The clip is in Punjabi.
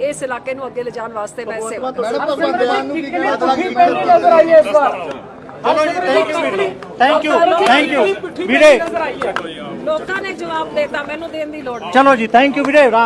ਇਸ ਇਲਾਕੇ ਨੂੰ ਅੱਗੇ ਲਿਜਾਣ ਵਾਸਤੇ ਮੈਂ ਸੇਵਾ ਮੈਡਮ ਭਗਵੰਤ ਮਾਨ ਨੂੰ ਕੀ ਕਾਤਲਾ ਕੀ ਨਜ਼ਰ ਆਈ ਇਸ ਵਾਰ? ਥੈਂਕ ਯੂ ਥੈਂਕ ਯੂ ਵੀਰੇ ਲੋਕਾਂ ਨੇ ਜਵਾਬ ਦੇਤਾ ਮੈਨੂੰ ਦੇਣ ਦੀ ਲੋੜ ਨਹੀਂ। ਚਲੋ ਜੀ ਥੈਂਕ ਯੂ ਵੀਰੇ